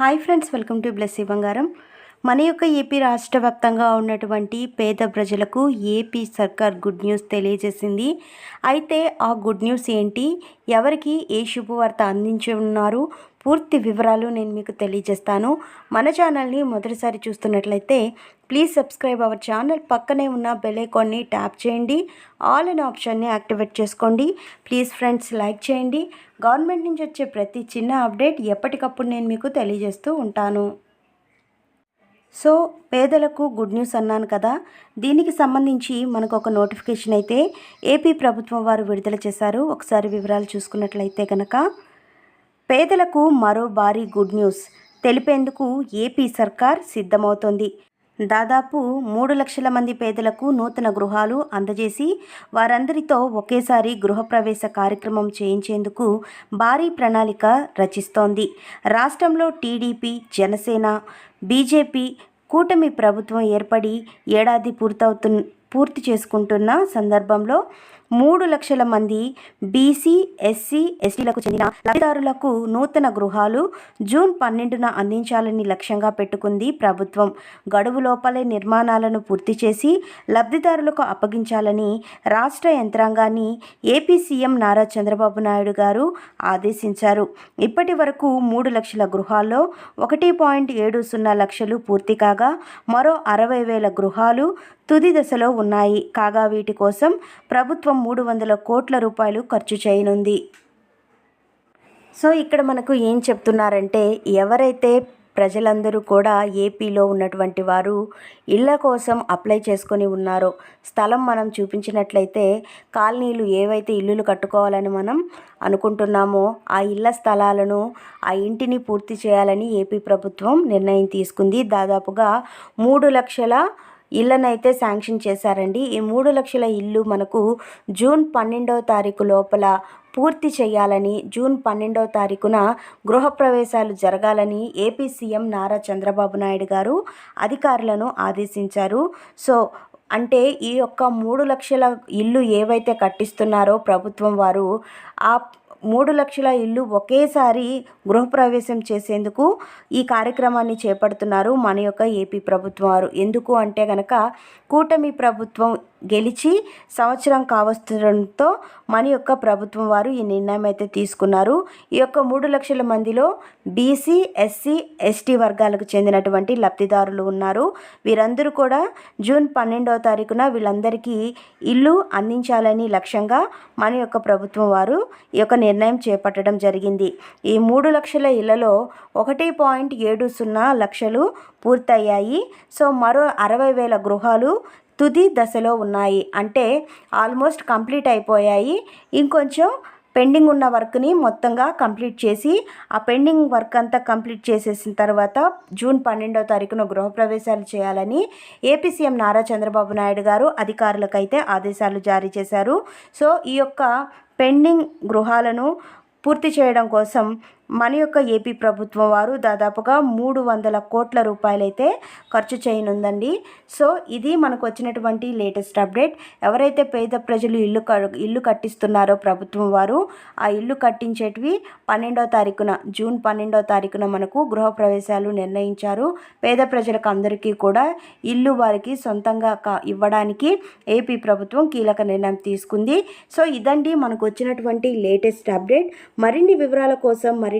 Hi friends welcome to Blessy Bangaram. మన యొక్క AP రాష్ట్ర వ్యాప్తంగా ఉన్నటువంటి పేద ప్రజలకు ఏపీ సర్కార్ గుడ్ న్యూస్ తెలియజేసింది. అయితే ఆ గుడ్ న్యూస్ ఏంటి? ఎవరికి ఏ శుభవార్త అందించనున్నారు? పూర్తి వివరాలు నేను మీకు తెలియజేస్తాను. మన ఛానల్ని మొదటిసారి చూస్తున్నట్లయితే ప్లీజ్ సబ్స్క్రైబ్ అవర్ ఛానల్ పక్కనే ఉన్న బెల్ ఐకాన్ని ట్యాప్ చేయండి. ఆల్ అన్ ఆప్షన్ని యాక్టివేట్ చేసుకోండి. ప్లీజ్ ఫ్రెండ్స్ లైక్ చేయండి. గవర్నమెంట్ నుంచి వచ్చే ప్రతి చిన్న అప్డేట్ ఎప్పటికప్పుడు నేను మీకు తెలియజేస్తూ ఉంటాను. సో పేదలకు గుడ్ న్యూస్ అన్నాను కదా. దీనికి సంబంధించి మనకు ఒక నోటిఫికేషన్ అయితే ఏపీ ప్రభుత్వం వారు విడుదల చేశారు. ఒకసారి వివరాలు చూసుకున్నట్లయితే కనుక పేదలకు మరో భారీ గుడ్ న్యూస్. తెలిపేందుకు ఏపీ సర్కార్ సిద్ధమవుతోంది. దాదాపు మూడు లక్షల మంది పేదలకు నూతన గృహాలు అందజేసి వారందరితో ఒకేసారి గృహప్రవేశ కార్యక్రమం చేయించేందుకు భారీ ప్రణాళిక రచిస్తోంది. రాష్ట్రంలో టీడీపీ జనసేన బీజేపీ కూటమి ప్రభుత్వం ఏర్పడి ఏడాది పూర్తవుతు పూర్తి చేసుకుంటున్న సందర్భంలో మూడు లక్షల మంది బీసీ ఎస్సీ ఎస్టీలకు చెందిన లబ్ధిదారులకు నూతన గృహాలు జూన్ పన్నెండున అందించాలని లక్ష్యంగా పెట్టుకుంది ప్రభుత్వం. గడువు లోపలే నిర్మాణాలను పూర్తి చేసి లబ్ధిదారులకు అప్పగించాలని రాష్ట్ర యంత్రాంగాన్ని ఏపీ సీఎం నారా చంద్రబాబు నాయుడు గారు ఆదేశించారు. ఇప్పటి వరకు మూడు లక్షల గృహాల్లో ఒకటి పాయింట్ ఏడు సున్నా లక్షలు పూర్తి కాగా మరో అరవై వేల గృహాలు తుది దశలో ఉన్నాయి. కాగా వీటి కోసం ప్రభుత్వం మూడు వందల కోట్ల రూపాయలు ఖర్చు చేయనుంది. సో ఇక్కడ మనకు ఏం చెప్తున్నారంటే ఎవరైతే ప్రజలందరూ కూడా ఏపీలో ఉన్నటువంటి వారు ఇళ్ళ కోసం అప్లై చేసుకొని ఉన్నారో స్థలం మనం చూపించినట్లయితే కాలనీలు ఏవైతే ఇల్లులు కట్టుకోవాలని మనం అనుకుంటున్నామో ఆ ఇళ్ళ స్థలాలను ఆ ఇంటిని పూర్తి చేయాలని ఏపీ ప్రభుత్వం నిర్ణయం తీసుకుంది. దాదాపుగా మూడు లక్షల ఇళ్ళనైతే శాంక్షన్ చేశారండి. ఈ మూడు లక్షల ఇల్లు మనకు జూన్ పన్నెండవ తారీఖు లోపల పూర్తి చేయాలని జూన్ పన్నెండవ తారీఖున గృహప్రవేశాలు జరగాలని ఏపీ సీఎం నారా చంద్రబాబు నాయుడు గారు అధికారులను ఆదేశించారు. సో అంటే ఈ యొక్క మూడు లక్షల ఇల్లు ఏవైతే కట్టిస్తున్నారో ప్రభుత్వం వారు ఆ మూడు లక్షల ఇల్లు ఒకేసారి గృహప్రవేశం చేసేందుకు ఈ కార్యక్రమాన్ని చేపడుతున్నారు మన యొక్క ఏపీ ప్రభుత్వం వారు. ఎందుకు అంటే కనుక కూటమి ప్రభుత్వం గెలిచి సంవత్సరం కావస్తుండటంతో మన యొక్క ప్రభుత్వం వారు ఈ నిర్ణయం అయితే తీసుకున్నారు. ఈ యొక్క మూడు లక్షల మందిలో బీసీ ఎస్సీ ఎస్టీ వర్గాలకు చెందినటువంటి లబ్ధిదారులు ఉన్నారు. వీరందరూ కూడా జూన్ పన్నెండవ తారీఖున వీళ్ళందరికీ ఇల్లు అందించాలని లక్ష్యంగా మన యొక్క ప్రభుత్వం వారు ఈ యొక్క నిర్ణయం చేపట్టడం జరిగింది. ఈ మూడు లక్షల ఇళ్ళలో ఒకటి పాయింట్ ఏడు సున్నా లక్షలు పూర్తయ్యాయి. సో మరో అరవై వేల గృహాలు తుది దశలో ఉన్నాయి. అంటే ఆల్మోస్ట్ కంప్లీట్ అయిపోయాయి. ఇంకొంచెం పెండింగ్ ఉన్న వర్క్ని మొత్తంగా కంప్లీట్ చేసి ఆ పెండింగ్ వర్క్ అంతా కంప్లీట్ చేసేసిన తర్వాత జూన్ పన్నెండవ తారీఖున గృహప్రవేశాలు చేయాలని ఏపీ సీఎం నారా చంద్రబాబు నాయుడు గారు అధికారులకైతే ఆదేశాలు జారీ చేశారు. సో ఈ యొక్క పెండింగ్ గృహాలను పూర్తి చేయడం కోసం మన యొక్క ఏపీ ప్రభుత్వం వారు దాదాపుగా మూడు వందల కోట్ల రూపాయలైతే ఖర్చు చేయనుందండి. సో ఇది మనకు వచ్చినటువంటి లేటెస్ట్ అప్డేట్. ఎవరైతే పేద ప్రజలు ఇల్లు ఇల్లు కట్టిస్తున్నారో ప్రభుత్వం వారు ఆ ఇల్లు కట్టించేటివి పన్నెండో తారీఖున జూన్ పన్నెండో తారీఖున మనకు గృహప్రవేశాలు నిర్ణయించారు. పేద ప్రజలకు అందరికీ కూడా ఇల్లు వారికి సొంతంగా ఇవ్వడానికి ఏపీ ప్రభుత్వం కీలక నిర్ణయం తీసుకుంది. సో ఇదండి మనకు వచ్చినటువంటి లేటెస్ట్ అప్డేట్. మరిన్ని వివరాల కోసం మరి